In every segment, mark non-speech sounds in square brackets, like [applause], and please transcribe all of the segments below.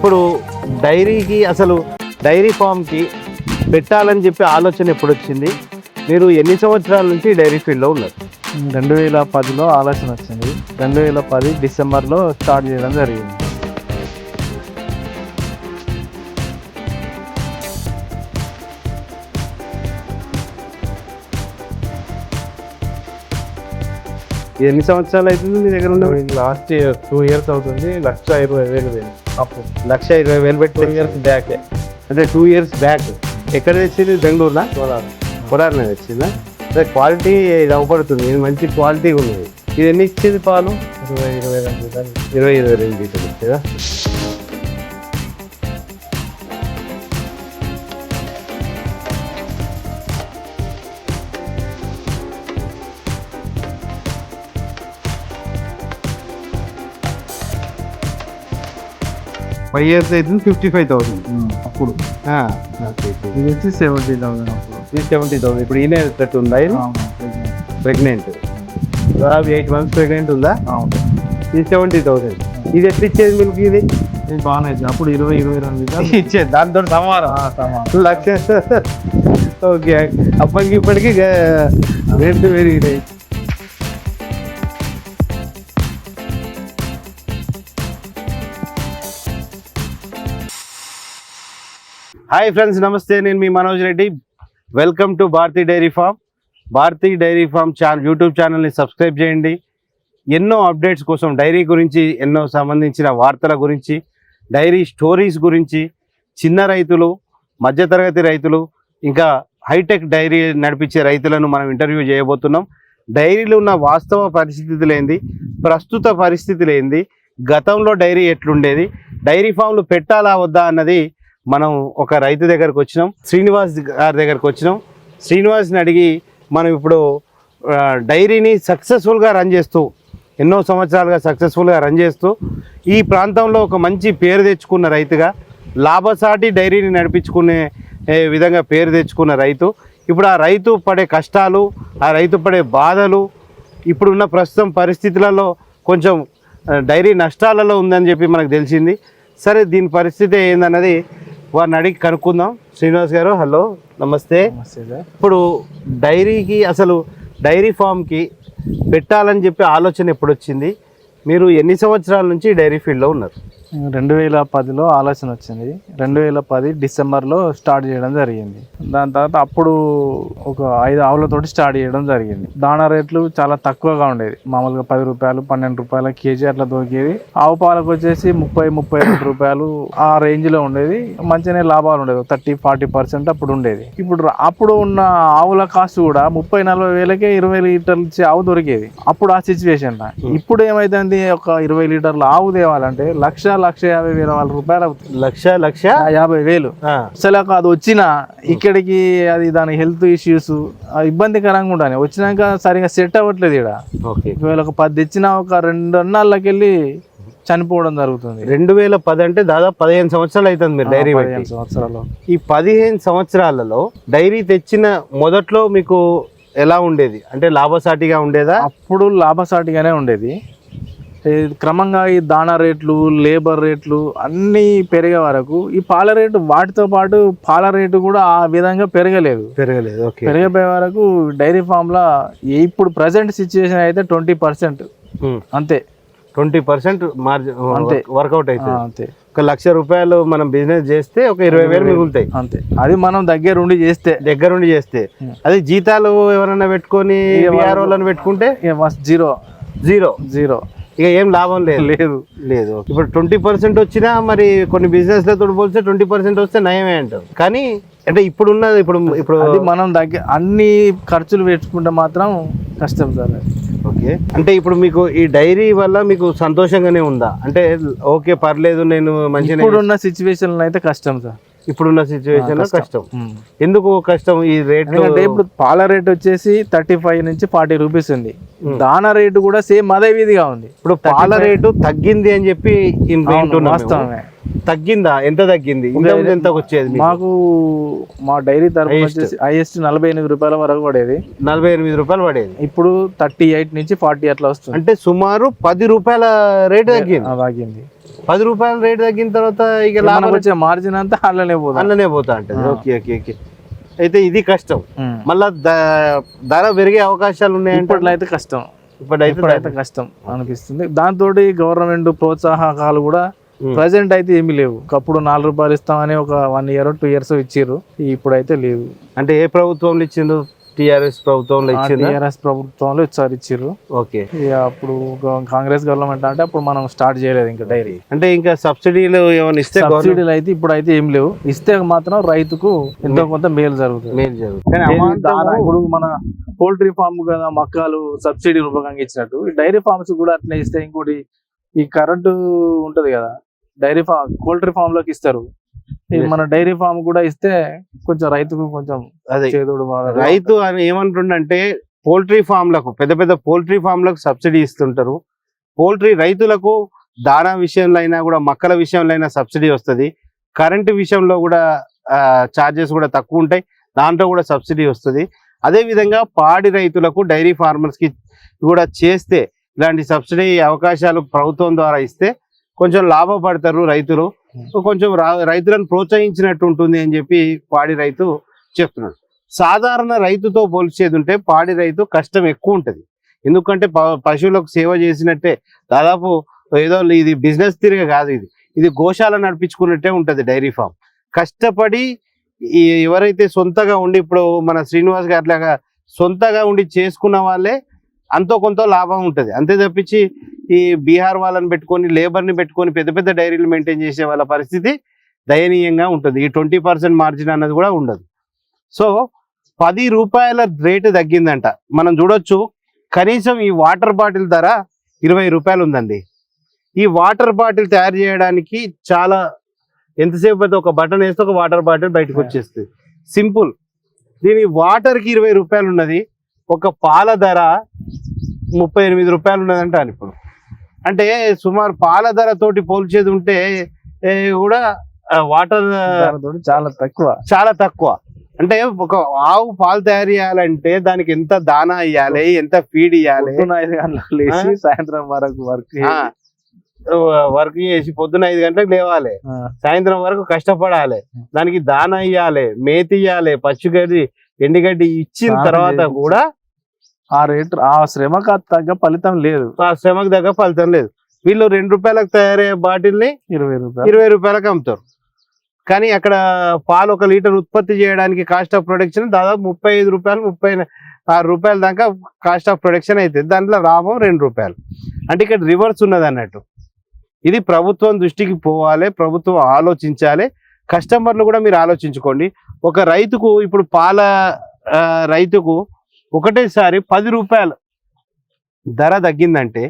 ఇప్పుడు డైరీకి అసలు డైరీ ఫామ్కి పెట్టాలని చెప్పి ఆలోచన ఎప్పుడు వచ్చింది మీరు ఎన్ని సంవత్సరాల నుంచి డైరీ ఫీల్డ్లో ఉన్నారు? రెండు వేల పదిలో ఆలోచన వచ్చింది. రెండు వేల పది డిసెంబర్లో స్టార్ట్ చేయడం జరిగింది. ఎన్ని సంవత్సరాలు అవుతుంది మీ దగ్గర ఉన్న లాస్ట్ ఇయర్ టూ ఇయర్స్ అవుతుంది. లక్ష ఇరవై వేలు వేలు అప్పుడు లక్ష ఇరవై వేలు పెట్టి టూ ఇయర్స్ బ్యాక్ అంటే టూ ఇయర్స్ బ్యాక్ ఎక్కడ తెచ్చింది? బెంగళూరునా? కొడారిన తెచ్చిందా? అదే క్వాలిటీ ఇది అవపడుతుంది. ఇది మంచి క్వాలిటీ ఉన్నది. ఇది ఎన్ని ఇచ్చేది పాలు? ఇరవై ఇరవై రెండు లీటర్లు. ఇరవై ఇరవై రెండు లీటర్లు ఇచ్చేదా? ఫైవ్ ఇయర్స్ అవుతుంది ఫిఫ్టీ ఫైవ్ థౌసండ్ అప్పుడు. ఇది వచ్చి సెవెంటీ థౌసండ్ అప్పుడు. త్రీ సెవెంటీ థౌసండ్ ఇప్పుడు ఈయన ఎట్టు ఉందా ఇది. ప్రెగ్నెంట్ దాదాపు ఎయిట్ మంత్స్ ప్రెగ్నెంట్ ఉందా? అవును. త్రీ సెవెంటీ థౌసండ్ ఇది ఎట్లా ఇచ్చేది మీకు ఇది? ఇది బాగానే. అప్పుడు ఇరవై ఇరవై రెండు [laughs] ఇచ్చేది. దాంతో సమానం. లక్ష. [laughs] ఓకే. అప్పటికి ఇప్పటికి రేట్లు పెరిగినాయి. హాయ్ ఫ్రెండ్స్ నమస్తే నేను మీ Manoj Reddy. Welcome to Bharathi dairy farm Bharathi dairy farm channel YouTube ఛానల్ని సబ్స్క్రైబ్ చేయండి. ఎన్నో అప్డేట్స్ కోసం డైరీ గురించి ఎన్నో సంబంధించిన వార్తల గురించి డైరీ స్టోరీస్ గురించి చిన్న రైతులు మధ్యతరగతి రైతులు ఇంకా హైటెక్ డైరీ నడిపించే రైతులను మనం ఇంటర్వ్యూ చేయబోతున్నాం. డైరీలో ఉన్న వాస్తవ పరిస్థితులు ఏంది ప్రస్తుత పరిస్థితులు ఏంది గతంలో డైరీ ఎట్లుండేది డైరీ ఫామ్లు పెట్టాలా వద్దా అన్నది మనం ఒక రైతు దగ్గరకు వచ్చినాం శ్రీనివాస్ గారి దగ్గరకు వచ్చినాం. శ్రీనివాస్ని అడిగి మనం ఇప్పుడు డైరీని సక్సెస్ఫుల్గా రన్ చేస్తూ ఎన్నో సంవత్సరాలుగా సక్సెస్ఫుల్గా రన్ చేస్తూ ఈ ప్రాంతంలో ఒక మంచి పేరు తెచ్చుకున్న రైతుగా లాభసాటి డైరీని నడిపించుకునే విధంగా పేరు తెచ్చుకున్న రైతు. ఇప్పుడు ఆ రైతు పడే కష్టాలు ఆ రైతు పడే బాధలు ఇప్పుడున్న ప్రస్తుతం పరిస్థితులలో కొంచెం డైరీ నష్టాలలో ఉందని చెప్పి మనకు తెలిసింది. సరే దీని పరిస్థితి ఏందన్నది వారిని అడిగి కనుక్కుందాం. శ్రీనివాస్ గారు హలో నమస్తే. ఇప్పుడు డైరీకి అసలు డైరీ ఫామ్కి పెట్టాలని చెప్పి ఆలోచన ఎప్పుడు వచ్చింది మీరు ఎన్ని సంవత్సరాల నుంచి డైరీ ఫీల్డ్లో ఉన్నారు? రెండు వేల పదిలో ఆలోచన వచ్చింది. రెండు వేల పది డిసెంబర్లో స్టార్ట్ చేయడం జరిగింది. దాని తర్వాత అప్పుడు ఒక ఐదు ఆవులతోటి స్టార్ట్ చేయడం జరిగింది. దాణా రేట్లు చాలా తక్కువగా ఉండేది. మామూలుగా పది రూపాయలు పన్నెండు రూపాయల కేజీ అట్లా దొరికేది. ఆవు పాలకు వచ్చేసి ముప్పై ముప్పై రెండు రూపాయలు ఆ రేంజ్లో ఉండేది. మంచిగానే లాభాలు ఉండేది థర్టీ ఫార్టీ పర్సెంట్ అప్పుడు ఉండేది. ఇప్పుడు అప్పుడు ఉన్న ఆవుల కాస్ట్ కూడా ముప్పై నలభై వేలకే ఇరవై లీటర్లు ఇచ్చే ఆవు దొరికేది. అప్పుడు ఆ సిచ్యువేషన్ ఇప్పుడు ఏమైతుంది? ఒక ఇరవై లీటర్ల ఆవు తేవాలంటే లక్ష లక్ష యాభై వేల వాళ్ళ రూపాయలు అవుతుంది. లక్ష లక్ష? యాభై వేలు. అసలు అది వచ్చినా ఇక్కడికి అది దాని హెల్త్ ఇష్యూస్ ఇబ్బందికరంగా ఉండాలి. వచ్చినాక సరిగా సెట్ అవ్వట్లేదు ఇక్కడ ఓకే. ఒకవేళ ఒక పది తెచ్చినా ఒక రెండు అన్నాళ్ళకి వెళ్ళి చనిపోవడం జరుగుతుంది. రెండు వేల పది అంటే దాదాపు పదిహేను సంవత్సరాలు అవుతుంది మీరు డైరీ పదిహేను సంవత్సరాలు. ఈ పదిహేను సంవత్సరాలలో డైరీ తెచ్చిన మొదట్లో మీకు ఎలా ఉండేది? అంటే లాభసాటిగా ఉండేదా? అప్పుడు లాభసాటిగానే ఉండేది. క్రమంగా ఈ దాణా రేట్లు లేబర్ రేట్లు అన్నీ పెరిగే వరకు ఈ పాల రేటు వాటితో పాటు పాల రేటు కూడా ఆ విధంగా పెరగలేదు. పెరగలేదు ఓకే. పెరిగిపోయే వరకు డైరీ ఫామ్లో ఇప్పుడు ప్రజెంట్ సిచ్యువేషన్ అయితే ట్వంటీ పర్సెంట్. అంతే. ట్వంటీ పర్సెంట్ మార్జిన్ అంతే. వర్కౌట్ అవుతుంది అంతే. ఒక లక్ష రూపాయలు మనం బిజినెస్ చేస్తే ఒక ఇరవై వేలు మిగులుతాయి. అంతే. అది మనం దగ్గరుండి చేస్తే. దగ్గరుండి చేస్తే. అది జీతాలు ఎవరైనా పెట్టుకొని పెట్టుకుంటే? జీరో. జీరో. జీరో. ఇక ఏం లాభం లేదు. లేదు. లేదు ఇప్పుడు ట్వంటీ పర్సెంట్ వచ్చినా మరి కొన్ని బిజినెస్లతో పోలిస్తే ట్వంటీ పర్సెంట్ వస్తే నయమే అంటారు. కానీ అంటే ఇప్పుడు ఉన్నది ఇప్పుడు ఇప్పుడు మనం దగ్గర అన్ని ఖర్చులు పెట్టుకుంటే మాత్రం కష్టం సార్. ఓకే. అంటే ఇప్పుడు మీకు ఈ డైరీ వల్ల మీకు సంతోషంగానే ఉందా? అంటే ఓకే పర్లేదు నేను మంచిగా ఇప్పుడున్న సిచ్యువేషన్ అయితే కష్టం సార్. ఇప్పుడున్న సిచ్యువేషన్లో కష్టం. ఎందుకు కష్టం ఈ రేట్లు ఎందుకంటే ఇప్పుడు పాల రేట్ వచ్చేసి థర్టీ ఫైవ్ నుంచి ఫార్టీ రూపీస్ ఉంది. దానా రేటు కూడా సేమ్ అదే విధిగా ఉంది. ఇప్పుడు పాల రేటు తగ్గింది అని చెప్పి. వాస్తవమే. తగ్గిందా? ఎంత తగ్గింది? ఎంత వచ్చేది మీకు? మా డైరీ తరఫు వచ్చేసి హైయెస్ట్ నలభై ఎనిమిది రూపాయల వరకు పడేది. నలభై ఎనిమిది రూపాయలు పడేది. ఇప్పుడు థర్టీ ఎయిట్ నుంచి ఫార్టీ అట్లా వస్తుంది. అంటే సుమారు పది రూపాయల రేటు తగ్గింది. తగ్గింది. పది రూపాయల రేట్ తగ్గిన తర్వాత ఇక లాభం వచ్చే మార్జిన్ అంతా అందులోనే పోతుంది అందులోనే పోతా ఉంటుంది ఆ. Okay okay okay. అయితే ఇది కష్టం. మళ్ళా ధర పెరిగే అవకాశాలు ఉన్నాయంటే ఇప్పట్లో అయితే కష్టం ఇప్పుడైతే ఇప్పుడైతే కష్టం అనిపిస్తుంది. దాంతో గవర్నమెంట్ ప్రోత్సాహకాలు కూడా. ప్రజెంట్ అయితే ఏమీ లేవు. ఒకప్పుడు నాలుగు రూపాయలు ఇస్తామని ఒక వన్ ఇయర్ టూ ఇయర్స్ ఇచ్చిర్రు. ఇప్పుడైతే లేవు. అంటే ఏ ప్రభుత్వంలో ఇచ్చిండు టిఆర్ఎస్ ప్రభుత్వంలో ఇచ్చిందా? టీఆర్ఎస్ ప్రభుత్వంలో ఒకసారి ఇచ్చిర్రు. ఓకే. ఇక అప్పుడు కాంగ్రెస్ గవర్నమెంట్ అంటే అప్పుడు మనం స్టార్ట్ చేయలేదు ఇంకా డైరీ అంటే ఇంకా సబ్సిడీలు ఏమైనా ఇస్తే సబ్సిడీలు అయితే ఇప్పుడు అయితే ఏం లేవు. ఇస్తే మాత్రం రైతుకు ఎంతో కొంత మేలు జరుగుతుంది. మేలు జరుగుతుంది. ఇప్పుడు మన పోల్ట్రీ ఫామ్ కదా మక్కలు సబ్సిడీ రూపకంగా ఇచ్చినట్టు. ఈ డైరీ ఫార్మ్స్ కూడా అట్లే ఇస్తే ఇంకోటి ఈ కరెంటు ఉంటది కదా డైరీ ఫామ్ పోల్ట్రీ ఫామ్లోకి ఇస్తారు. మన డైరీ ఫామ్ కూడా ఇస్తే కొంచెం రైతుకు కొంచెం అదే. చేదోడు రైతు అని ఏమంటుండంటే పోల్ట్రీ ఫామ్లకు పెద్ద పెద్ద పోల్ట్రీ ఫామ్లకు సబ్సిడీ ఇస్తుంటారు. పోల్ట్రీ రైతులకు దానా విషయంలో అయినా కూడా మక్కల విషయంలో అయినా సబ్సిడీ వస్తుంది. కరెంటు విషయంలో కూడా చార్జెస్ కూడా తక్కువ ఉంటాయి. దాంట్లో కూడా సబ్సిడీ వస్తుంది. అదే విధంగా పాడి రైతులకు డైరీ ఫార్మర్స్కి కూడా చేస్తే ఇలాంటి సబ్సిడీ అవకాశాలు ప్రభుత్వం ద్వారా ఇస్తే కొంచెం లాభపడతారు రైతులు. కొంచెం రైతులను ప్రోత్సహించినట్టు ఉంటుంది అని చెప్పి పాడి రైతు చెప్తున్నాడు. సాధారణ రైతుతో పోల్చేది ఉంటే పాడి రైతు కష్టం ఎక్కువ ఉంటుంది. ఎందుకంటే ప- పశువులకు సేవ చేసినట్టే దాదాపు ఏదో ఇది బిజినెస్ తిరిగి కాదు ఇది. ఇది గోశాల నడిపించుకున్నట్టే ఉంటుంది డైరీ ఫామ్. కష్టపడి ఎవరైతే సొంతగా ఉండి ఇప్పుడు మన శ్రీనివాస్ గారిలాగా సొంతగా ఉండి చేసుకున్న వాళ్ళే అంతో కొంత లాభం ఉంటుంది. అంతే తప్పించి ఈ బీహార్ వాళ్ళని పెట్టుకొని లేబర్ని పెట్టుకొని పెద్ద పెద్ద డైరీలు మెయింటైన్ చేసే వాళ్ళ పరిస్థితి దయనీయంగా ఉంటుంది. ఈ ట్వంటీ పర్సెంట్ మార్జిన్ అన్నది కూడా ఉండదు. సో పది రూపాయల రేటు తగ్గిందంట. మనం చూడొచ్చు కనీసం ఈ వాటర్ బాటిల్ ధర ఇరవై రూపాయలు ఉందండి. ఈ వాటర్ బాటిల్ తయారు చేయడానికి చాలా ఎంతసేపు అయితే ఒక బటన్ వేస్తే ఒక వాటర్ బాటిల్ బయటకు వచ్చేస్తుంది. సింపుల్. దీని వాటర్కి ఇరవై రూపాయలు ఉన్నది. ఒక పాల ధర ముప్పై ఎనిమిది రూపాయలు ఉన్నదంట ఇప్పుడు. అంటే సుమారు పాల ధర తోటి పోల్చేది ఉంటే కూడా వాటర్ చాలా తక్కువ. చాలా తక్కువ. అంటే ఒక ఆవు పాలు తయారు చేయాలంటే దానికి ఎంత దానా ఇవ్వాలి ఎంత ఫీడ్ ఇవ్వాలి ఐదు గంటలకు లేచి సాయంత్రం వరకు వర్క్ వర్క్ చేసి పొద్దున ఐదు గంటలకు లేవాలి. సాయంత్రం వరకు కష్టపడాలి. దానికి దానా ఇవ్వాలి మేతి ఇవ్వాలి పచ్చిగడ్డి ఎండుగడ్డి ఇచ్చిన తర్వాత. కూడా ఆ రేట్ ఆ శ్రమకు తగ్గ ఫలితం లేదు. ఆ శ్రమకు దగ్గర ఫలితం లేదు. వీళ్ళు రెండు రూపాయలకు తయారయ్యే బాటిల్ని ఇరవై రూపాయలు. ఇరవై రూపాయలకు అమ్ముతారు. కానీ అక్కడ పాలు ఒక లీటర్ ఉత్పత్తి చేయడానికి కాస్ట్ ఆఫ్ ప్రొడక్షన్ దాదాపు ముప్పై ఐదు రూపాయలు ముప్పై ఆరు రూపాయల దాకా కాస్ట్ ఆఫ్ ప్రొడక్షన్ అవుతుంది దాంట్లో లాభం రెండు రూపాయలు. అంటే ఇక్కడ రివర్స్ ఉన్నది అన్నట్టు. ఇది ప్రభుత్వం దృష్టికి పోవాలి ప్రభుత్వం ఆలోచించాలి. కస్టమర్లు కూడా మీరు ఆలోచించుకోండి. ఒక రైతుకు ఇప్పుడు పాల రైతుకు ఒకటేసారి పది రూపాయలు ధర తగ్గిందంటే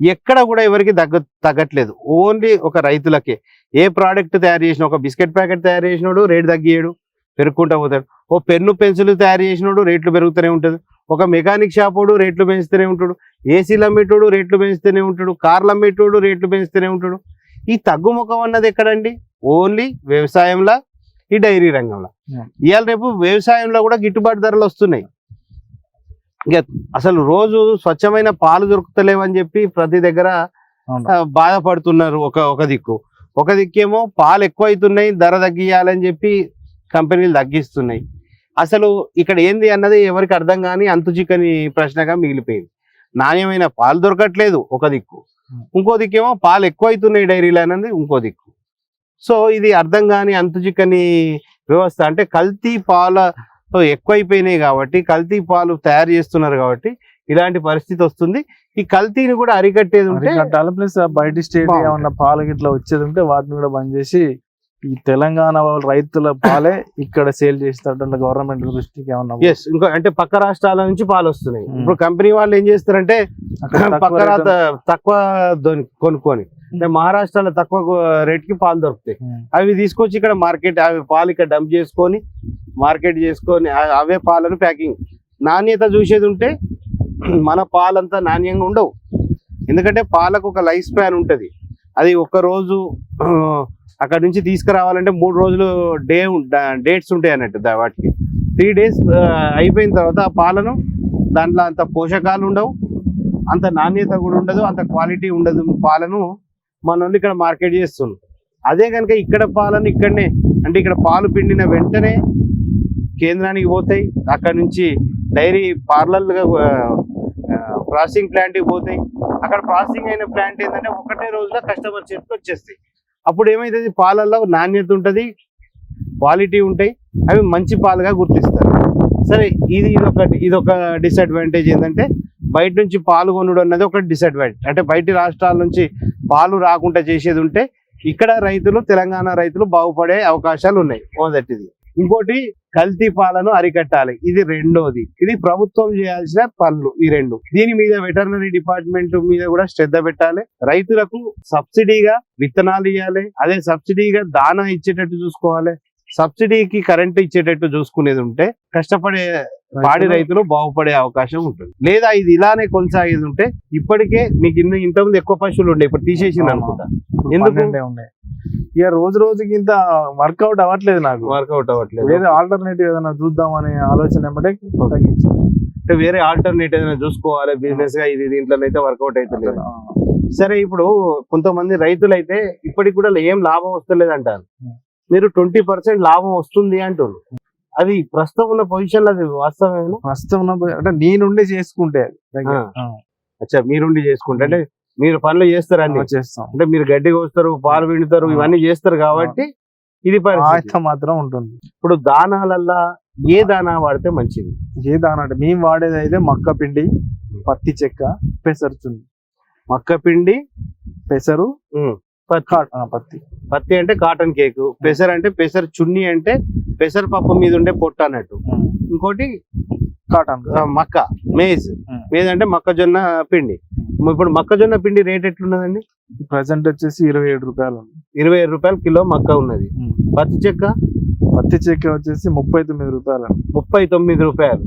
ఎక్కడ కూడా ఎవరికి తగ్గ తగ్గట్లేదు. ఓన్లీ ఒక రైతులకే. ఏ ప్రోడక్ట్ తయారు చేసిన ఒక బిస్కెట్ ప్యాకెట్ తయారు చేసినోడు రేటు తగ్గియడు పెరుగుకుంటా పోతాడు. ఓ పెన్ను పెన్సిల్ తయారు చేసినోడు రేట్లు పెరుగుతూనే ఉంటుంది. ఒక మెకానిక్ షాపోడు రేట్లు పెంచుతూనే ఉంటాడు. ఏసీలు అమ్మేటోడు రేట్లు పెంచుతూనే ఉంటాడు. కార్లు అమ్మేటోడు రేట్లు పెంచుతూనే ఉంటాడు. ఈ తగ్గుముఖం అన్నది ఎక్కడండి? ఓన్లీ వ్యవసాయంలో ఈ డైరీ రంగంలో. ఇవాళ రేపు వ్యవసాయంలో కూడా గిట్టుబాటు ధరలు వస్తున్నాయి. ఇక అసలు రోజు స్వచ్ఛమైన పాలు దొరుకుతలేవని చెప్పి ప్రతి దగ్గర బాధపడుతున్నారు ఒక ఒక దిక్కు. ఒక దిక్కేమో పాలు ఎక్కువ అవుతున్నాయి ధర తగ్గియాలని చెప్పి కంపెనీలు తగ్గిస్తున్నాయి. అసలు ఇక్కడ ఏంది అన్నది ఎవరికి అర్థం కాని అంతు చిక్కని ప్రశ్నగా మిగిలిపోయింది. నాణ్యమైన పాలు దొరకట్లేదు ఒక దిక్కు. ఇంకో దిక్కేమో పాలు ఎక్కువ అవుతున్నాయి డైరీలు అన్నది ఇంకో దిక్కు. సో ఇది అర్థం కాని అంతు చిక్కని వ్యవస్థ అంటే కల్తీ పాల ఎక్కువైపోయినాయి కాబట్టి కల్తీ పాలు తయారు చేస్తున్నారు కాబట్టి ఇలాంటి పరిస్థితి వస్తుంది ఈ కల్తీని కూడా అరికట్టేది ఉంటే ప్లస్ బయట స్టేట్. ఏమన్నా పాలు గిట్లా వచ్చేది ఉంటే వాటిని కూడా బంద్ చేసి ఈ తెలంగాణ వాళ్ళ రైతుల పాలే ఇక్కడ సేల్ చేసేటట్టు గవర్నమెంట్ దృష్టికి ఏమన్నా ఎస్ ఇంకో అంటే పక్క రాష్ట్రాల నుంచి పాలు వస్తున్నాయి Hmm. ఇప్పుడు కంపెనీ వాళ్ళు ఏం చేస్తారంటే పక్క తక్కువ కొనుక్కొని అంటే మహారాష్ట్రలో తక్కువ రేట్కి పాలు దొరుకుతాయి. అవి తీసుకొచ్చి ఇక్కడ మార్కెట్ అవి పాలు ఇక్కడ డంప్ చేసుకొని మార్కెట్ చేసుకొని అవే పాలను ప్యాకింగ్. నాణ్యత చూసేది ఉంటే మన పాలంతా నాణ్యంగా ఉండవు. ఎందుకంటే పాలకు ఒక లైఫ్ స్పాన్ ఉంటుంది. అది ఒక రోజు అక్కడ నుంచి తీసుకురావాలంటే మూడు రోజులు డే డేట్స్ ఉంటాయి అన్నట్టు వాటికి. త్రీ డేస్ అయిపోయిన తర్వాత ఆ పాలను దాంట్లో అంత పోషకాలు ఉండవు. అంత నాణ్యత కూడా ఉండదు అంత క్వాలిటీ ఉండదు పాలను. మనల్ని ఇక్కడ మార్కెట్ చేస్తున్నారు అదే కనుక ఇక్కడ పాలను ఇక్కడనే అంటే ఇక్కడ పాలు పిండిన వెంటనే కేంద్రానికి పోతాయి అక్కడ నుంచి డైరీ పార్లర్లుగా ప్రాసెసింగ్ ప్లాంట్కి పోతాయి. అక్కడ ప్రాసెసింగ్ అయిన ప్లాంట్ ఏంటంటే ఒకటే రోజులో కస్టమర్ చేతికి వచ్చేస్తాయి. అప్పుడు ఏమైతుంది? పాలల్లో నాణ్యత ఉంటుంది క్వాలిటీ ఉంటాయి అవి మంచి పాలుగా గుర్తిస్తారు. సరే ఇది ఇదొక ఇదొక డిసడ్వాంటేజ్ ఏంటంటే బయట నుంచి పాలు అనేది అన్నది ఒక డిసడ్వాంటేజ్ అంటే బయట రాష్ట్రాల నుంచి పాలు రాకుండా చేసేది ఉంటే ఇక్కడ రైతులు తెలంగాణ రైతులు బాగుపడే అవకాశాలు ఉన్నాయి. మొదటిది. ఇంకోటి కల్తీ పాలను అరికట్టాలి. ఇది రెండోది. ఇది ప్రభుత్వం చేయాల్సిన పనులు ఈ రెండు. దీని మీద వెటర్నరీ డిపార్ట్మెంట్ మీద కూడా శ్రద్ధ పెట్టాలి. రైతులకు సబ్సిడీగా విత్తనాలు ఇవ్వాలి అదే సబ్సిడీగా దానా ఇచ్చేటట్టు చూసుకోవాలి. సబ్సిడీకి కరెంట్ ఇచ్చేటట్టు చూసుకునేది ఉంటే కష్టపడే పాడి రైతులు బాగుపడే అవకాశం ఉంటుంది. లేదా ఇది ఇలానే కొనసాగేది ఉంటే ఇప్పటికే మీకు ఇన్ని ఇంతకుముందు ఎక్కువ పశువులు ఉండే ఇప్పుడు తీసేసింది అనుకుంటా. ఇప్పుడు ఎందుకు? పన్నెండే ఉన్నాయి ఇక రోజు రోజుకి ఇంత వర్కౌట్ అవ్వట్లేదు నాకు. వర్కౌట్ అవ్వట్లేదు. వేరే ఆల్టర్నేటివ్ ఏదైనా చూద్దాం అనే ఆలోచన ఏమంటే అంటే వేరే ఆల్టర్నేట్ ఏదైనా చూసుకోవాలి బిజినెస్గా ఇది దీంట్లో అయితే వర్కౌట్ అయితే లేదు. సరే ఇప్పుడు కొంతమంది రైతులు అయితే ఇప్పటికి కూడా ఏం లాభం వస్తలేదు అంటారు. మీరు ట్వంటీ పర్సెంట్ లాభం వస్తుంది అంటారు అది ప్రస్తుతం ఉన్న పొజిషన్ అది వాస్తవమేనా ప్రస్తుతం ఉన్న- అంటే నేనుండి చేసుకుంటే అచ్చా మీరుండి చేసుకుంటే. అంటే మీరు పనులు చేస్తారు అన్ని. చేస్తాం. అంటే మీరు గడ్డి కోస్తారు పాలు పిండుతారు. ఇవన్నీ చేస్తారు కాబట్టి ఇది మాత్రం ఉంటుంది. ఇప్పుడు దానాలల్లా ఏ దానా వాడితే మంచిది? ఏ దాని అంటే మేము వాడేది అయితే మక్క పిండి పత్తి చెక్క పెసరు చున్ని. మక్క పిండి పెసరు పత్తి. పత్తి. అంటే కాటన్ కేక్. పెసర్ అంటే పెసర్ చున్ని అంటే పెసర పప్పు మీద ఉండే పొట్టు అన్నట్టు. ఇంకోటి కాటన్. మక్క మేజ్. మేజ్ అంటే మొక్కజొన్న పిండి. ఇప్పుడు మొక్కజొన్న పిండి రేట్ ఎట్లున్నదండి? ప్రజెంట్ వచ్చేసి ఇరవై ఏడు రూపాయలు ఇరవై ఐదు రూపాయలు కిలో మక్క ఉన్నది. పత్తి చెక్క? పత్తి చెక్క వచ్చేసి ముప్పై తొమ్మిది రూపాయలు. ముప్పై తొమ్మిది రూపాయలు.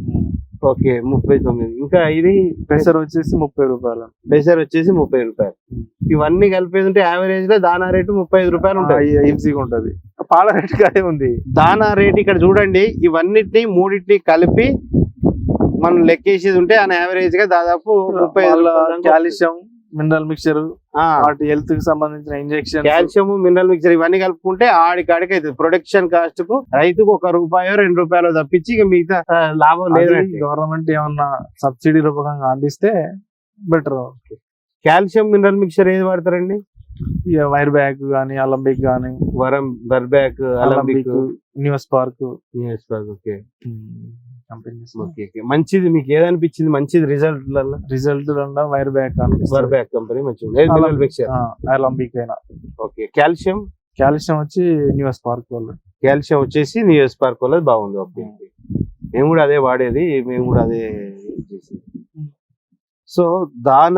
ఓకే ముప్పై తొమ్మిది. ఇంకా ఇది పెసరు వచ్చేసి ముప్పై రూపాయలు. పెసర్ వచ్చేసి ముప్పై రూపాయలు. ఇవన్నీ కలిపేది ఉంటే యావరేజ్లో దానా రేటు ముప్పై ఐదు రూపాయలు ఈజీగా ఉంటది. పాల రేట్ అదే ఉంది. దానా రేట్ ఇక్కడ చూడండి ఇవన్నిటిని మూడింటిని కలిపి మనం లెక్కేసేది ఉంటే ఆయన యావరేజ్గా దాదాపు ముప్పై కాల్షియం మినరల్ మిక్చర్ వాటి హెల్త్కి సంబంధించిన ఇంజెక్షన్ కాల్షియం మినరల్ మిక్చర్ ఇవన్నీ కలుపుకుంటే ఆడికాడికి అవుతుంది ప్రొడక్షన్ కాస్ట్కు రైతుకు ఒక రూపాయో రెండు రూపాయలు తప్పించి ఇక మిగతా లాభం లేదు గవర్నమెంట్ ఏమన్నా సబ్సిడీ రూపకంగా అందిస్తే బెటర్ కాల్షియం మినరల్ మిక్చర్ ఏది వాడతారండి? వైర్ బ్యాగ్ గానీ అలంబిక్ గానీ. వరం Virbac Alembic Neospark. Okay. Companies okay okay. మంచిది మీకు ఏదనిపించింది మంచిది result result Virbac Virbac company మంచిది. అలంబిక్ అయినా. Okay calcium? కాల్షియం వచ్చి న్యూస్ పార్క్ వాళ్ళు కాల్షియం వచ్చేసి నియోస్ పార్క్ వాళ్ళది బాగుంది. ఓకే. మేము కూడా అదే వాడేది మేము కూడా అదే చేసేది. సో దాన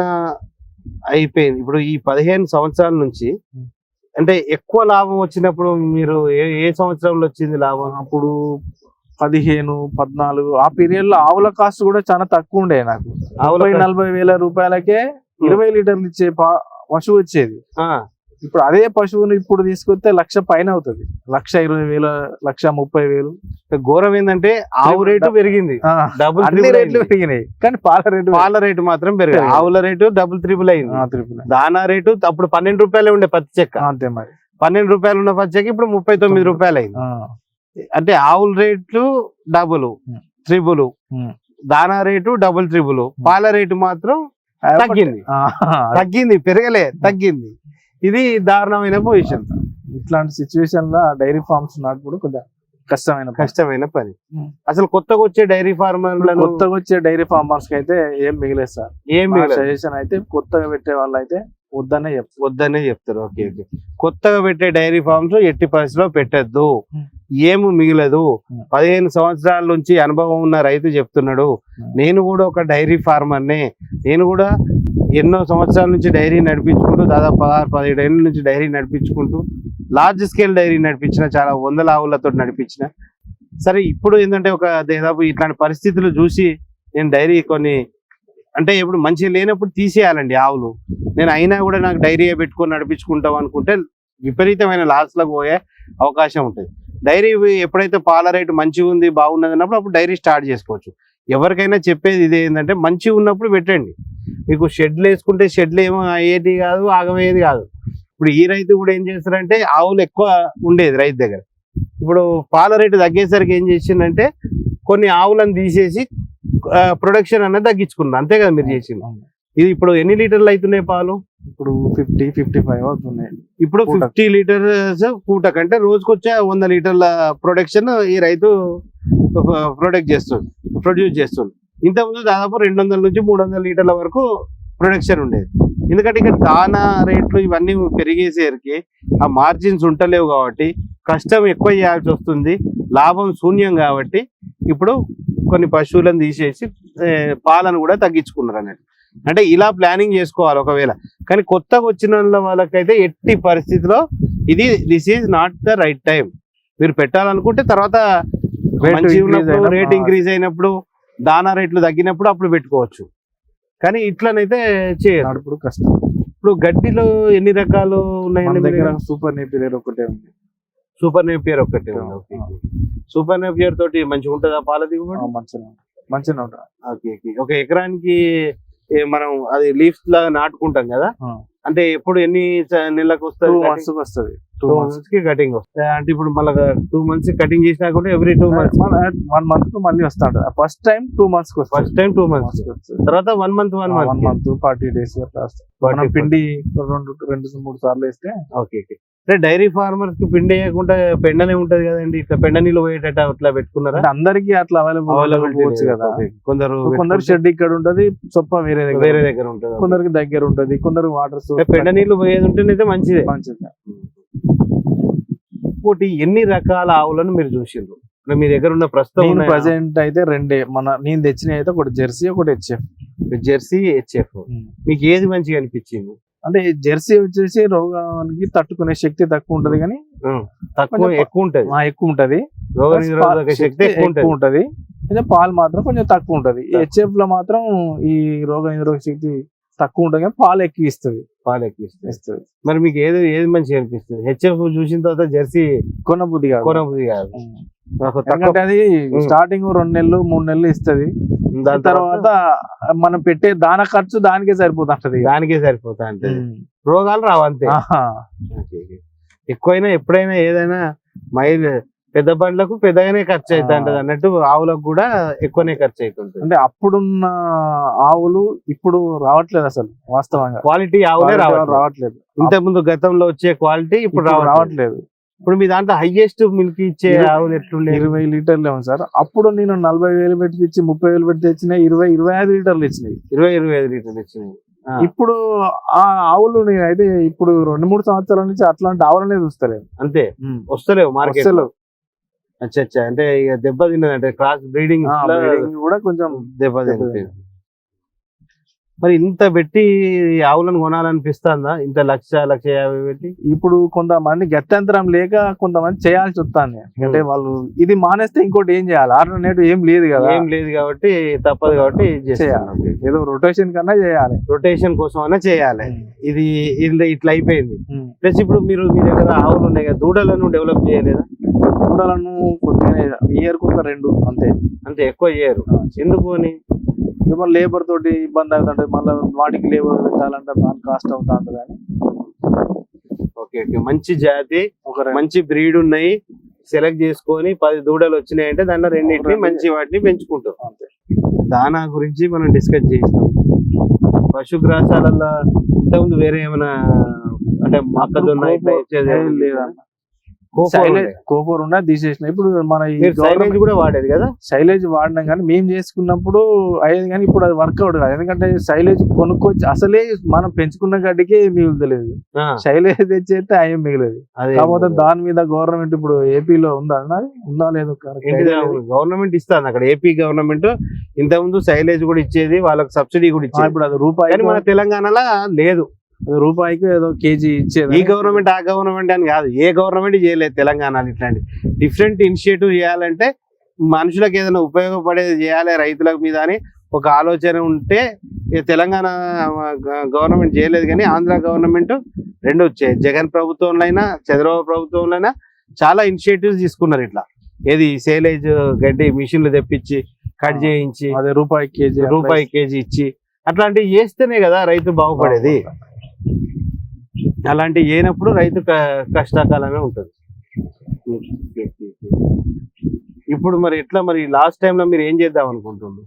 అయిపోయింది. ఇప్పుడు ఈ పదిహేను సంవత్సరాల నుంచి అంటే ఎక్కువ లాభం వచ్చినప్పుడు మీరు ఏ ఏ సంవత్సరంలో వచ్చింది లాభం? అప్పుడు పదిహేను పద్నాలుగు ఆ పీరియడ్లో ఆవుల కాస్ట్ కూడా చాలా తక్కువ ఉండే నాకు. cost- నలభై వేల రూపాయలకే ఇరవై లీటర్లు ఇచ్చే పశువు వచ్చేది. ఇప్పుడు అదే పశువుని ఇప్పుడు తీసుకొస్తే లక్ష పైన అవుతుంది. లక్ష ఇరవై వేల లక్ష ముప్పై వేలు. ఘోరం ఏంటంటే ఆవు రేటు పెరిగింది. డబుల్ అన్ని రేట్లు పెరిగినాయి. కానీ పాల రేటు పాల రేటు మాత్రం పెరిగింది. ఆవుల రేటు డబుల్ త్రిబుల్ అయింది. త్రిపుల్ దానా రేటు అప్పుడు పన్నెండు రూపాయలే ఉండే పత్తి చెక్క. అంతే మరి. పన్నెండు రూపాయలు ఉన్న పత్తి చెక్క ఇప్పుడు ముప్పై తొమ్మిది రూపాయలు అయింది అంటే ఆవుల రేట్లు డబుల్ ఉం. త్రిబుల్. ఉం. దానా రేటు డబుల్ త్రిబుల్. పాల రేటు మాత్రం తగ్గింది. తగ్గింది. పెరగలే తగ్గింది. ఇది దారుణమైన పొజిషన్. ఇట్లాంటి సిచ్యువేషన్లో డైరీ ఫార్మ్స్ నడుపుడు కొద్దిగా కష్టమైన. కష్టమైన పని. అసలు కొత్తగా వచ్చే డైరీ ఫార్మర్లను కొత్తగా వచ్చే డైరీ ఫార్మర్స్కి అయితే ఏం మిగిలేదు సార్. ఏం మిగలదు. సజెషన్ అయితే కొత్తగా పెట్టే వాళ్ళు అయితే వద్దనే చెప్తారు వద్దనే చెప్తారు. Okay okay. కొత్తగా పెట్టే డైరీ ఫార్మ్స్ ఎట్టి పరిస్థితిలో పెట్టద్దు. ఏమి మిగలదు. పదిహేను సంవత్సరాల నుంచి అనుభవం ఉన్న రైతు చెప్తున్నాడు. నేను కూడా ఒక డైరీ ఫార్మర్నే. నేను కూడా ఎన్నో సంవత్సరాల నుంచి డైరీ నడిపించుకుంటూ దాదాపు పదహారు పదిహేడు ఏళ్ళ నుంచి డైరీ నడిపించుకుంటూ లార్జ్ స్కేల్ డైరీ నడిపించిన చాలా వందల ఆవులతో నడిపించిన. సరే ఇప్పుడు ఏంటంటే ఒక దాదాపు ఇట్లాంటి పరిస్థితులు చూసి నేను డైరీ కొన్ని అంటే ఇప్పుడు మంచిగా లేనప్పుడు తీసేయాలండి ఆవులు. నేను అయినా కూడా నాకు డైరీ పెట్టుకొని నడిపించుకుంటాం అనుకుంటే విపరీతమైన లాస్లకు పోయే అవకాశం ఉంటుంది. డైరీ ఎప్పుడైతే పాల రేటు మంచిగా ఉంది బాగున్నది అన్నప్పుడు అప్పుడు డైరీ స్టార్ట్ చేసుకోవచ్చు. ఎవరికైనా చెప్పేది ఇది ఏంటంటే మంచిగా ఉన్నప్పుడు పెట్టండి. మీకు షెడ్లు వేసుకుంటే షెడ్లు ఏమో అయ్యేది కాదు ఆగమయ్యేది కాదు. ఇప్పుడు ఈ రైతు కూడా ఏం చేస్తారంటే ఆవులు ఎక్కువ ఉండేది రైతు దగ్గర. ఇప్పుడు పాల రేటు తగ్గేసరికి ఏం చేసిందంటే కొన్ని ఆవులను తీసేసి ప్రొడక్షన్ అనేది తగ్గించుకున్నారు అంతే కదా మీరు చేసింది. ఇది ఇప్పుడు ఎన్ని లీటర్లు అవుతున్నాయి పాలు? ఇప్పుడు ఫిఫ్టీ ఫిఫ్టీ ఫైవ్ అవుతున్నాయి. ఇప్పుడు. ఫిఫ్టీ లీటర్స్ పూట కంటే రోజుకొచ్చే వంద లీటర్ల ప్రొడక్షన్ ఈ రైతు ప్రొడక్ట్ చేస్తుంది ప్రొడ్యూస్ చేస్తుంది ఇంతకుముందు దాదాపు రెండు వందల నుంచి మూడు వందల లీటర్ల వరకు ప్రొడక్షన్ ఉండేది. ఎందుకంటే ఇక్కడ దానా రేట్లు ఇవన్నీ పెరిగేసరికి ఆ మార్జిన్స్ ఉంటలేవు కాబట్టి కష్టం ఎక్కువ చేయాల్సి వస్తుంది. లాభం శూన్యం కాబట్టి ఇప్పుడు కొన్ని పశువులను తీసేసి పాలను కూడా తగ్గించుకున్నారు అన్నట్టు. అంటే ఇలా ప్లానింగ్ చేసుకోవాలి ఒకవేళ. కానీ కొత్తగా వచ్చిన వాళ్ళ వాళ్ళకైతే ఎట్టి పరిస్థితిలో ఇది this is not the right time మీరు పెట్టాలనుకుంటే తర్వాత రేట్ ఇంక్రీజ్ అయినప్పుడు దానా రేట్లు తగ్గినప్పుడు అప్పుడు పెట్టుకోవచ్చు. కానీ ఇట్లనైతే చేయరు. నడుపుడు కష్టం. ఇప్పుడు గడ్డిలో ఎన్ని రకాలు దగ్గర సూపర్ నేపియర్ ఒకటే ఉంది. సూపర్ నేపియర్ ఒకటి సూపర్ నేపియర్ తోటి మంచిగా ఉంటుందా పాల దిగుబడి? మంచిగా మంచిగా ఉంటుంది. Okay okay. ఒక ఎకరానికి మనం అది లీఫ్స్ లాగా నాటుకుంటాం కదా. అంటే ఎప్పుడు ఎన్ని నెలలకు వస్తుంది? వస్తుంది. టూ మంత్స్కి కటింగ్ వస్తుంది. అంటే ఇప్పుడు మళ్ళీ టూ మంత్స్ కటింగ్ చేసినా కూడా ఎవ్రీ టూ మంత్స్ వన్ మంత్కు మళ్ళీ వస్తా ఉంటుంది ఫస్ట్ టైం టూ మంత్స్కి ఫస్ట్ టైం టూ మంత్స్ తర్వాత one month one one month month forty days అట్లా వస్తాయి. పిండి రెండు రెండు మూడు సార్లు వేస్తే ఓకే ఓకే అంటే డైరీ ఫార్మర్స్కి పిండి వేయకుండా పెండనే ఉంటది కదండి. ఇట్లా పెండ నీళ్ళు పోయేటట్టు అట్లా పెట్టుకున్నారా? అందరికి అట్లా అవైలబుల్ అవైలబిలిటీ పోవచ్చు కదా. కొందరు కొందరు షెడ్ ఇక్కడ ఉంటది చొప్ప వేరే దగ్గర వేరే దగ్గర ఉంటుంది. కొందరికి దగ్గర ఉంటది కొందరు వాటర్ పెండ నీళ్ళు పోయేది ఉంటేనైతే మంచిదే. మంచిది. ఇంకోటి ఎన్ని రకాల ఆవులను మీరు చూసిండ్రు? మీ దగ్గర ఉన్న ప్రస్తుతం ప్రజెంట్ అయితే రెండే. మన నేను తెచ్చిన అయితే ఒకటి జెర్సీ ఒకటి హెచ్ఎఫ్. Jersey HF. మీకు ఏది మంచిగా అనిపించింది? అంటే జెర్సీ వచ్చేసి రోగానికి తట్టుకునే శక్తి తక్కువ ఉంటది కానీ తక్కువ ఎక్కువ ఉంటది. ఎక్కువ ఉంటది. రోగ శక్తి ఎక్కువ ఉంటది. కొంచెం పాలు మాత్రం కొంచెం తక్కువ ఉంటది. హెచ్ఎఫ్లో మాత్రం ఈ రోగ నిరోధక శక్తి తక్కువ ఉంటది కానీ పాలు ఎక్కువ ఇస్తుంది పాలు ఎక్కువ ఇస్తుంది ఇస్తుంది మరి మీకు ఏది ఏది మంచిగా అనిపిస్తుంది హెచ్ఎఫ్ చూసిన తర్వాత జెర్సీ కొన బుద్ధి కాదు కొనబుద్ధి కాదు. నాకు అది. స్టార్టింగ్ రెండు నెలలు మూడు నెలలు ఇస్తది దాని తర్వాత మనం పెట్టే దాన ఖర్చు దానికే సరిపోతుంటది. దానికే సరిపోతా అంటే. రోగాలు రావంతే. ఎక్కువైనా ఎప్పుడైనా ఏదైనా మైల్ పెద్ద బండ్లకు పెద్దగానే ఖర్చు అవుతా ఉంటది అన్నట్టు ఆవులకు కూడా ఎక్కువనే ఖర్చు అవుతుంటది. అంటే అప్పుడున్న ఆవులు ఇప్పుడు రావట్లేదు అసలు వాస్తవంగా. క్వాలిటీ ఆవులే రావట్లేదు. రావట్లేదు. ఇంత ముందు గతంలో వచ్చే క్వాలిటీ ఇప్పుడు రావట్లేదు. ఇప్పుడు మీ దాంట్లో హైయెస్ట్ మిల్క్ ఇచ్చే ఆవులు ఎట్లుండే ఇరవై లీటర్లు ఏమో సార్. అప్పుడు నేను నలభై వేలు పెట్టి తెచ్చి ముప్పై వేలు పెట్టి తెచ్చిన ఇరవై ఇరవై ఐదు లీటర్లు ఇచ్చినాయి ఇరవై ఇరవై ఐదు లీటర్లు ఇచ్చినాయి ఇప్పుడు ఆ ఆవులు నేనైతే ఇప్పుడు రెండు మూడు సంవత్సరాల నుంచి అట్లాంటి ఆవులనే చూస్తలేను. అంతే. వస్తలేవు మార్కెట్ అచ్చా అచ్చా అంటే ఇక దెబ్బ తిన్నది అంటే క్రాస్ బ్రీడింగ్ కూడా కొంచెం దెబ్బ తింటుంది. మరి ఇంత పెట్టి ఆవులను కొనాలనిపిస్తుందా? ఇంత లక్ష లక్ష యాభై పెట్టి? ఇప్పుడు కొంతమంది గత్యంతరం లేక కొంతమంది చేయాల్సి వస్తుంది. అంటే వాళ్ళు ఇది మానేస్తే ఇంకోటి ఏం చేయాలి? ఆల్టర్నేటివ్ ఏం లేదు కదా. ఏం లేదు కాబట్టి తప్పదు కాబట్టి చేస్తున్నాం. ఏదో రొటేషన్ కన్నా చేయాలి. రొటేషన్ కోసం అయినా చేయాలి. ఇది ఇది ఇట్లా అయిపోయింది. ప్లస్ ఇప్పుడు మీరు మీ దగ్గర ఆవులు ఉన్నాయి కదా దూడలను డెవలప్ చేయలేదా? దూడలను కొద్దిగా ఇయర్ ఒక రెండు అంతే. అంతే ఎక్కువ చేయరు. ఎందుకు అని? ఏమో లేబర్ తోటి ఇబ్బంది అవుతుంటది మళ్ళీ వాటికి లేబర్ పెట్టాలంటే దాని కాస్ట్ అవుతా ఉంటది అని. ఓకే ఓకే మంచి జాతి ఒక మంచి బ్రీడ్ ఉన్నాయి. సెలెక్ట్ చేసుకొని పది దూడలు వచ్చినాయి అంటే దాంట్లో రెండింటిని రెండు. మంచి వాటిని పెంచుకుంటాం. అంతే. దానా గురించి మనం డిస్కస్ చేసినాం. పశుగ్రాసాలలో ఇంతకుముందు వేరే ఏమైనా అంటే లేదన్న కోకో సైలేజ్ ఉండే. కోపర్ ఉన్నా తీసేసిన. ఇప్పుడు మన సైలేజ్ కూడా వాడేది కదా? సైలేజ్ వాడినాం కానీ మేము చేసుకున్నప్పుడు అయ్యేది కానీ ఇప్పుడు అది వర్కౌట్ కాదు. ఎందుకంటే సైలేజ్ కొనుక్కొచ్చి అసలే మనం పెంచుకున్న గడ్డికే మిగులుతలేదు. సైలేజ్ తెచ్చేస్తే అయ్యం మిగిలేదు. అదే కాకపోతే దాని మీద గవర్నమెంట్ ఇప్పుడు ఏపీలో ఉందా? ఉందా లేదు? గవర్నమెంట్ ఇస్తాను అక్కడ. ఏపీ గవర్నమెంట్ ఇంత ముందు సైలేజ్ కూడా ఇచ్చేది వాళ్ళకి సబ్సిడీ కూడా ఇచ్చేది. ఇప్పుడు అది రూపాయి మన తెలంగాణలో లేదు. రూపాయికి ఏదో కేజీ ఇచ్చేది? ఈ గవర్నమెంట్ ఆ గవర్నమెంట్ అని కాదు. ఏ గవర్నమెంట్ చేయలేదు తెలంగాణలో ఇట్లాంటి. డిఫరెంట్ ఇనిషియేటివ్ చేయాలంటే మనుషులకు ఏదైనా ఉపయోగపడేది చేయాలి రైతుల మీద అని ఒక ఆలోచన ఉంటే తెలంగాణ గవర్నమెంట్ చేయలేదు కానీ ఆంధ్ర గవర్నమెంట్ రెండు వచ్చాయి. జగన్ ప్రభుత్వంలో అయినా చంద్రబాబు ప్రభుత్వంలో అయినా చాలా ఇనిషియేటివ్స్ తీసుకున్నారు ఇట్లా. ఏది సేలేజ్ గడ్డి మిషన్లు తెప్పించి కట్ చేయించి అదే రూపాయి కేజీ రూపాయి కేజీ ఇచ్చి అట్లాంటివి చేస్తేనే కదా రైతు బాగుపడేది. అలాంటి చేయనప్పుడు రైతు కష్టకాలమే ఉంటుంది. ఇప్పుడు మరి ఎట్లా మరి లాస్ట్ టైంలో మీరు ఏం చేద్దాం అనుకుంటున్నారు?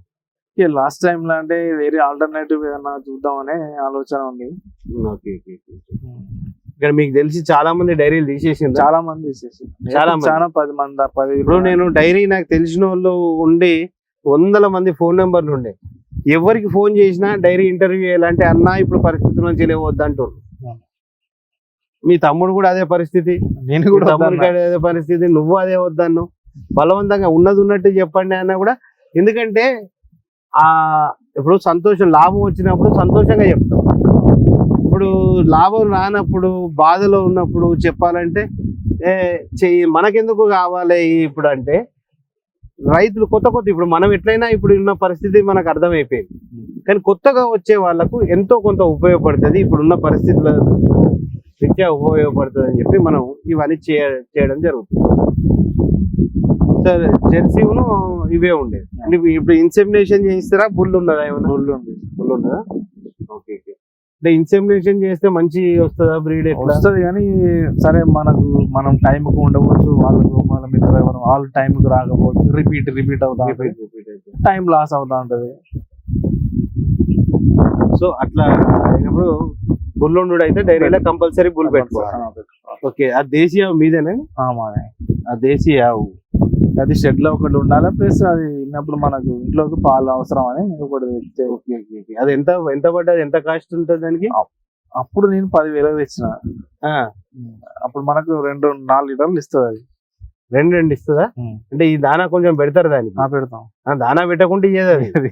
ఇక లాస్ట్ టైం లో అంటే వేరే ఆల్టర్నేటివ్ ఏదైనా చూద్దామనే ఆలోచన ఉంది. ఇక్కడ మీకు తెలిసి చాలా మంది డైరీలు తీసేసింది చాలా మంది తీసేసి చాలా. చాలా పది మంది పది ఇప్పుడు నేను డైరీ నాకు తెలిసిన వాళ్ళు ఉండి వందల మంది ఫోన్ నెంబర్లు ఉండే. ఎవరికి ఫోన్ చేసినా డైరీ ఇంటర్వ్యూ చేయాలంటే అన్నా ఇప్పుడు పరిస్థితి నుంచి లేవద్దు అంటారు మీ తమ్ముడు కూడా అదే పరిస్థితి. నేను కూడా వద్దన్నా. అదే పరిస్థితి. నువ్వు అదే వద్దన్ను బలవంతంగా ఉన్నది ఉన్నట్టు చెప్పండి అన్నా కూడా. ఎందుకంటే ఆ ఇప్పుడు సంతోషం లాభం వచ్చినప్పుడు సంతోషంగా చెప్తాం. ఇప్పుడు లాభం రానప్పుడు బాధలో ఉన్నప్పుడు చెప్పాలంటే ఏ చెయ్యి మనకెందుకు కావాలి ఇప్పుడు అంటే రైతులు కొత్త కొత్త ఇప్పుడు మనం ఎట్లయినా ఇప్పుడు ఉన్న పరిస్థితి మనకు అర్థమైపోయింది. కానీ కొత్తగా వచ్చే వాళ్ళకు ఎంతో కొంత ఉపయోగపడుతుంది ఇప్పుడున్న పరిస్థితుల రీత్యా ఉపయోగపడుతుంది అని చెప్పి మనం ఇవన్నీ చేయ చేయడం జరుగుతుంది. సార్ జెర్సీను ఇవే ఇవి- ఇప్పుడు ఇన్సెమినేషన్ చేయిస్తారా? బుల్ ఉన్నదా ఏమైనా బుల్ ఉంది బుల్ ఉన్నదా ఓకే. అంటే ఇన్సెమినేషన్ చేస్తే మంచి వస్తుందా బ్రీడ్ వస్తుంది కానీ సరే మనకు మనం టైం కు ఉండవచ్చు వాళ్ళకు వాళ్ళ మిత్రులు ఎవరు వాళ్ళు టైం కు రాకపోవచ్చు రిపీట్ రిపీట్ అవుతా repeat అయితే. టైం లాస్ అవుతా ఉంటది సో అట్లా అయినప్పుడు బుల్ ఉండు అయితే డైరీలో కంపల్సరీ బుల్ పెట్టుకోవాలి. ఓకే ఆ దేశీయ మీదేనా ఆ, మాదే. ఆ దేశీయ అది షెడ్లో ఒకటి ఉండాలి ప్లస్ అది ఉన్నప్పుడు మనకు ఇంట్లోకి పాలు అవసరం అని ఒకటి తెస్తే ఓకే ఓకే ఓకే. అది ఎంత ఎంత పడ్డది ఎంత కాస్ట్ ఉంటుంది దానికి అప్పుడు నేను పదివేలకు తెచ్చిన అప్పుడు మనకు రెండు నాలుగు లీటర్లు ఇస్తుంది అది రెండు రెండు ఇస్తుందా. అంటే ఈ దానా కొంచెం పెడతారు దానికి పెడతాం ఆ, దానా పెట్టకుండా ఇయ్యేది అది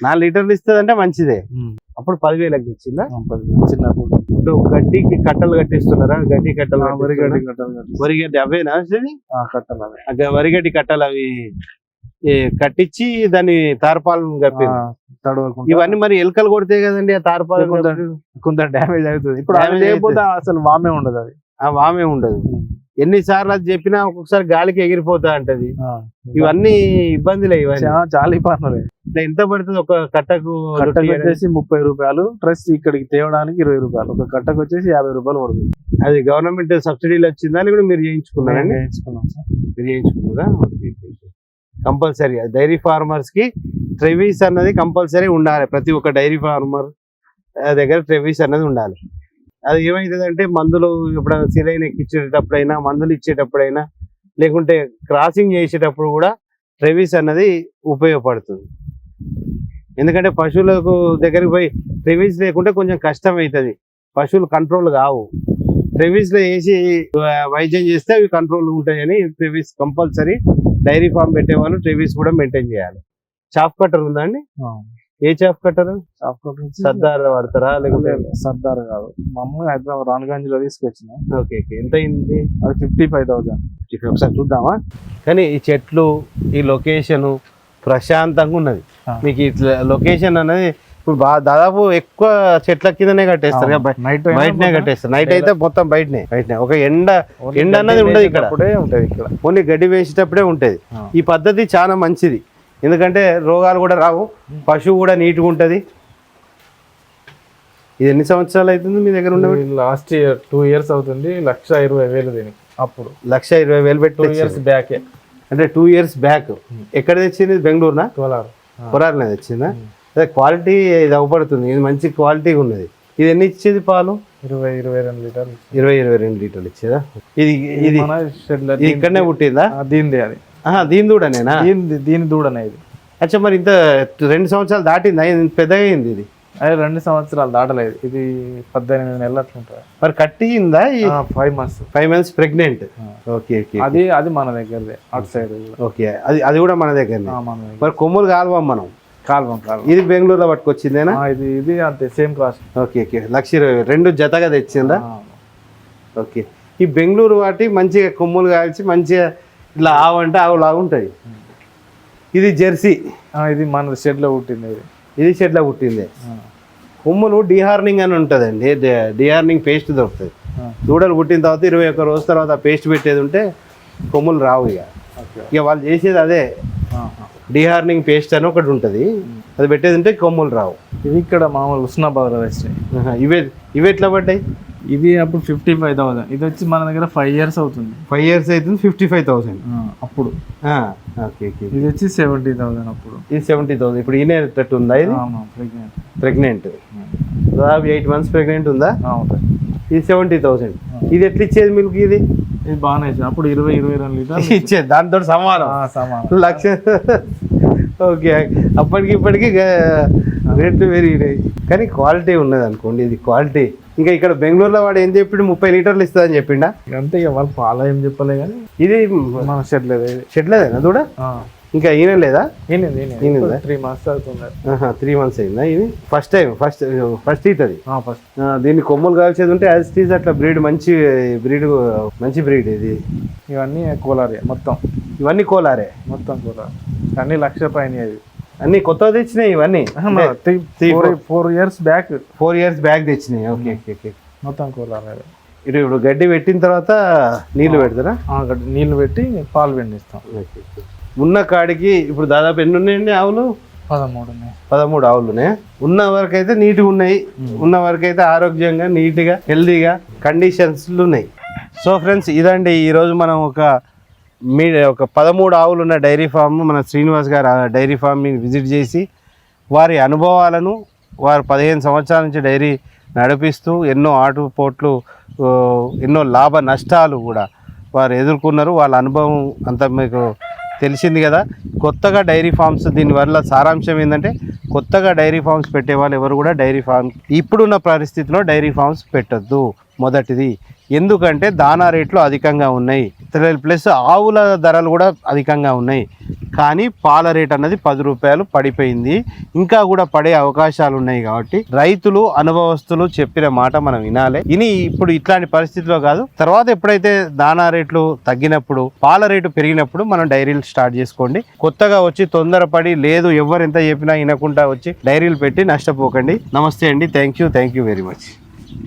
నాలుగు లీటర్లు ఇస్తుంది అంటే మంచిదే. అప్పుడు పదివేలకు ఇచ్చిందా ఆ, పది- చిన్న పూట. ఇప్పుడు గడ్డికి కట్టలు కట్టిస్తున్నారా గడ్డి కట్టలు ఆ, వరి గడ్డి కట్టిస్తున్నారా? కట్టాలి కట్టాలి. వరి గడ్డి అవేనా కట్టాలి అవి. ఆ గ- వరి గడ్డి కట్టలు అవి కట్టించి దాన్ని తార్పాలను కప్పి ఆ, తడవకుండా. ఇవన్నీ మరి ఎలుకలు కొడితే కదండి ఆ తార్పాలు కొంత డ్యామేజ్ అవుతుంది. ఇప్పుడు లేకపోతే అసలు వామే ఉండదు అది. ఆ వామే ఉండదు. ఎన్నిసార్లు అది చెప్పినా ఒక్కొక్కసారి గాలికి ఎగిరిపోతా అంటది. ఆ. ఇవన్నీ ఇబ్బందులే ఇవన్నీ. చాలా ఇబ్బందులు. ఇట్లా ఎంత పడుతుంది ఒక కట్టకు వచ్చేసి ముప్పై రూపాయలు ప్లస్ ఇక్కడికి తేవడానికి ఇరవై రూపాయలు. ఒక కట్టకు వచ్చేసి యాభై రూపాయలు పడుతుంది. అది గవర్నమెంట్ సబ్సిడీలు వచ్చిందా అని కూడా మీరు చేయించుకున్నారండి? వేయించుకున్నాం సార్. మీరు చేయించుకున్నారా? కంపల్సరీ. డైరీ ఫార్మర్స్కి ట్రెవీస్ అన్నది కంపల్సరీ ఉండాలి. ప్రతి ఒక్క డైరీ ఫార్మర్ దగ్గర ట్రెవీస్ అన్నది ఉండాలి. అది ఏమవుతుందంటే మందులు ఎప్పుడైనా సిలైన్ ఎక్కించేటప్పుడైనా మందులు ఇచ్చేటప్పుడైనా లేకుంటే క్రాసింగ్ చేసేటప్పుడు కూడా ట్రెవీస్ అన్నది ఉపయోగపడుతుంది. ఎందుకంటే పశువులకు దగ్గరికి పోయి ట్రెవీస్ లేకుంటే కొంచెం కష్టం అవుతుంది పశువులు కంట్రోల్ కావు. ట్రెవీస్లో వేసి వైద్యం చేస్తే అవి కంట్రోల్ ఉంటాయని ట్రెవీస్ కంపల్సరీ డైరీ ఫామ్ పెట్టే వాళ్ళు ట్రెవీస్ కూడా మెయింటైన్ చేయాలి. చాప్ కట్టర్ ఉందా అండి. ఏ చాప్ కట్టర్? సాఫ్ట్వేర్ నుంచి సర్దార్ వాడతారా? లేకుంటే సర్దార్ కాదు. మా అమ్మ హైదరాబాద్ రాణగంజ్లో తీసుకొచ్చిన ఓకే ఓకే. ఎంత అయింది? అది ఫిఫ్టీ ఫైవ్ థౌసండ్. ఒకసారి చూద్దామా? కానీ ఈ చెట్లు ఈ లొకేషన్ ప్రశాంతంగా ఉన్నది. మీకు ఇట్లా లొకేషన్ అనేది ఇప్పుడు బాగా దాదాపు ఎక్కువ చెట్ల కిందనే కట్టేస్తారు. బయటనే కట్టేస్తారు. నైట్ అయితే మొత్తం బయటనే బయటనే. ఒక ఎండ ఎండ అన్నది ఉండదు ఇక్కడ. ఉంటది ఇక్కడ. ఓన్లీ గడ్డి వేసేటప్పుడే ఉంటుంది. ఈ పద్ధతి చాలా మంచిది. ఎందుకంటే రోగాలు కూడా రావు పశువు కూడా నీట్గా ఉంటుంది. ఇది ఎన్ని సంవత్సరాలు అవుతుంది మీ దగ్గర ఉండే లాస్ట్ ఇయర్ టూ ఇయర్స్ అవుతుంది. లక్ష ఇరవై వేలు దీనికి అప్పుడు. లక్ష ఇరవై వేలు పెట్టి టూ. ఇయర్స్ బ్యాకే. అంటే టూ ఇయర్స్ బ్యాక్. ఎక్కడ తెచ్చింది? బెంగళూరునా? ట్వెల్వ్ పొరాలనే తెచ్చిందా? అదే క్వాలిటీ ఇది అవపడుతుంది ఇది మంచి క్వాలిటీ ఉన్నది. ఇది ఎన్ని ఇచ్చేది పాలు? ఇరవై ఇరవై రెండు లీటర్లు. ఇరవై ఇరవై రెండు లీటర్లు ఇచ్చేదా? ఇది ఇది ఇక్కడనే పుట్టిందా? దీనిది అది. దీని దూడనేనా? దీని దీని దూడనే ఇది. అచ్చా మరి ఇంత రెండు సంవత్సరాలు దాటిందా? పెద్దగా అయింది ఇది. అదే రెండు సంవత్సరాలు దాటలేదు. ఇది పద్దెనిమిది నెలలు అట్లుంటుంది మరి కట్టిందా five months five months pregnant okay okay అది అది మన దగ్గరదే. అటు సైడ్ ఓకే అది అది కూడా మన దగ్గరనే. మన దగ్గర. మరి కొమ్ములు కాలువం మనం. కాల్వం కాల్వం. ఇది బెంగళూరులో పట్టుకొచ్చిందేనా? ఇది ఇది అంతే same cost okay okay. Lakh ఇరవై. రెండు జతగా తెచ్చిందా ఓకే. ఈ బెంగళూరు వాటి మంచిగా కొమ్ములు కాల్చి మంచిగా ఇట్లా ఆవు అంటే ఆవు లాగా ఉంటుంది ఇది జెర్సీ. ఇది మన షెడ్లో పుట్టింది ఇది. ఇది చెట్ల పుట్టింది. కొమ్ములు డిహార్నింగ్ అని ఉంటుందండి. డిహార్నింగ్ పేస్ట్ దొరుకుతుంది దూడలు పుట్టిన తర్వాత ఇరవై ఒక్క రోజు తర్వాత పేస్ట్ పెట్టేది ఉంటే కొమ్ములు రావు ఇక. ఇక వాళ్ళు చేసేది అదే. డిహార్నింగ్ పేస్ట్ అని ఒకటి ఉంటుంది. అది పెట్టేది ఉంటే కొమ్ములు రావు. ఇది ఇక్కడ మామూలు ఉస్నాబాద్లో తెచ్చినాయి ఆహా, ఇవే ఇవి ఎట్లా పడ్డాయి? ఇది అప్పుడు ఫిఫ్టీ ఫైవ్ థౌసండ్. ఇది వచ్చి మన దగ్గర ఫైవ్ ఇయర్స్ అవుతుంది. ఫైవ్ ఇయర్స్ అవుతుంది ఫిఫ్టీ ఫైవ్ థౌసండ్. అప్పుడు. ఓకే ఓకే ఇది వచ్చి సెవెంటీ థౌసండ్ అప్పుడు. ఇది సెవెంటీ థౌసండ్. ఇప్పుడు ఈనేటట్టు ఉందా ఇది? ప్రెగ్నెంట్. ప్రెగ్నెంట్. దాదాపు ఎయిట్ మంత్స్ ప్రెగ్నెంట్ ఉందా? అవుతుంది ఇది సెవెంటీ థౌసండ్ ఇది ఎట్లా ఇచ్చేది మిల్క్ ఇది? ఇది బాగానే ఇచ్చింది అప్పుడు ఇరవై ఇరవై రెండు లీటర్ ఇచ్చేది దాంతో సమానం. సమానం. లక్ష. ఓకే. అప్పటికి ఇప్పటికి రేట్లు పెరిగినాయి. కానీ క్వాలిటీ ఉన్నది అనుకోండి. ఇది క్వాలిటీ. ఇంకా ఇక్కడ బెంగళూరులో వాడు ఏం చెప్పిండు? ముప్పై లీటర్లు ఇస్తుందని చెప్పిండా? అంతే ఇక వాళ్ళు పాల ఏం చెప్పలే కానీ ఇది మన షెడ్ లేదు దూడ? ఇంకా ఈయన లేదా? త్రీ మంత్స్ అవుతుంది త్రీ మంత్స్ అయిందా? ఇది ఫస్ట్ టైం ఫస్ట్ ఫస్ట్ అవుతుంది ఫస్ట్ దీన్ని కొమ్ములు కాల్చేది ఉంటే యాజ్ ఇట్ ఈజ్ అట్లా బ్రీడ్ మంచి బ్రీడ్ మంచి బ్రీడ్ ఇది. ఇవన్నీ కోలారి మొత్తం. ఇవన్నీ కోలారే? మొత్తం కోలారి. అన్ని లక్ష పైన అన్ని కొత్తగా తెచ్చినాయి ఇవన్నీ? Four years back four years back తెచ్చినాయి. Okay okay మొత్తం కోలారి. ఇటు ఇప్పుడు గడ్డి పెట్టిన తర్వాత నీళ్ళు పెడతారా? అక్కడ నీళ్ళు పెట్టి పాలు పిండిస్తాం. ఓకే. ఉన్న కాడికి ఇప్పుడు దాదాపు ఎన్ని ఉన్నాయండి ఆవులు? పదమూడు పదమూడు ఆవులునే. ఉన్న వరకు అయితే నీట్గా ఉన్నాయి. ఉన్న వరకు అయితే ఆరోగ్యంగా నీట్గా హెల్దీగా కండిషన్స్లు ఉన్నాయి. సో ఫ్రెండ్స్ ఇదండి ఈరోజు మనం ఒక మీ ఒక పదమూడు ఆవులు ఉన్న డైరీ ఫామ్ మన శ్రీనివాస్ గారు ఆ డైరీ ఫామ్ని విజిట్ చేసి వారి అనుభవాలను వారు పదిహేను సంవత్సరాల నుంచి డైరీ నడిపిస్తూ ఎన్నో ఆటుపోట్లు ఎన్నో లాభ నష్టాలు కూడా వారు ఎదుర్కొన్నారు. వాళ్ళ అనుభవం అంతా మీకు తెలిసింది కదా కొత్తగా డైరీ ఫార్మ్స్ దీనివల్ల సారాంశం ఏంటంటే కొత్తగా డైరీ ఫార్మ్స్ పెట్టే వాళ్ళు ఎవరు కూడా డైరీ ఫార్మ్ ఇప్పుడున్న పరిస్థితిలో డైరీ ఫార్మ్స్ పెట్టద్దు. మొదటిది. ఎందుకంటే దానా రేట్లు అధికంగా ఉన్నాయి. ప్లస్ ఆవుల ధరలు కూడా అధికంగా ఉన్నాయి. కానీ పాల రేట్ అన్నది పది రూపాయలు పడిపోయింది. ఇంకా కూడా పడే అవకాశాలు ఉన్నాయి కాబట్టి రైతులు అనుభవస్తులు చెప్పిన మాట మనం వినాలి. ఇని ఇప్పుడు ఇట్లాంటి పరిస్థితిలో కాదు. తర్వాత ఎప్పుడైతే దానా రేట్లు తగ్గినప్పుడు పాల రేటు పెరిగినప్పుడు మనం డైరీలు స్టార్ట్ చేసుకోండి. కొత్తగా వచ్చి తొందరపడి లేదు ఎవరు ఎంత చెప్పినా వినకుండా వచ్చి డైరీలు పెట్టి నష్టపోకండి. నమస్తే అండి. Thank you. Thank you very much.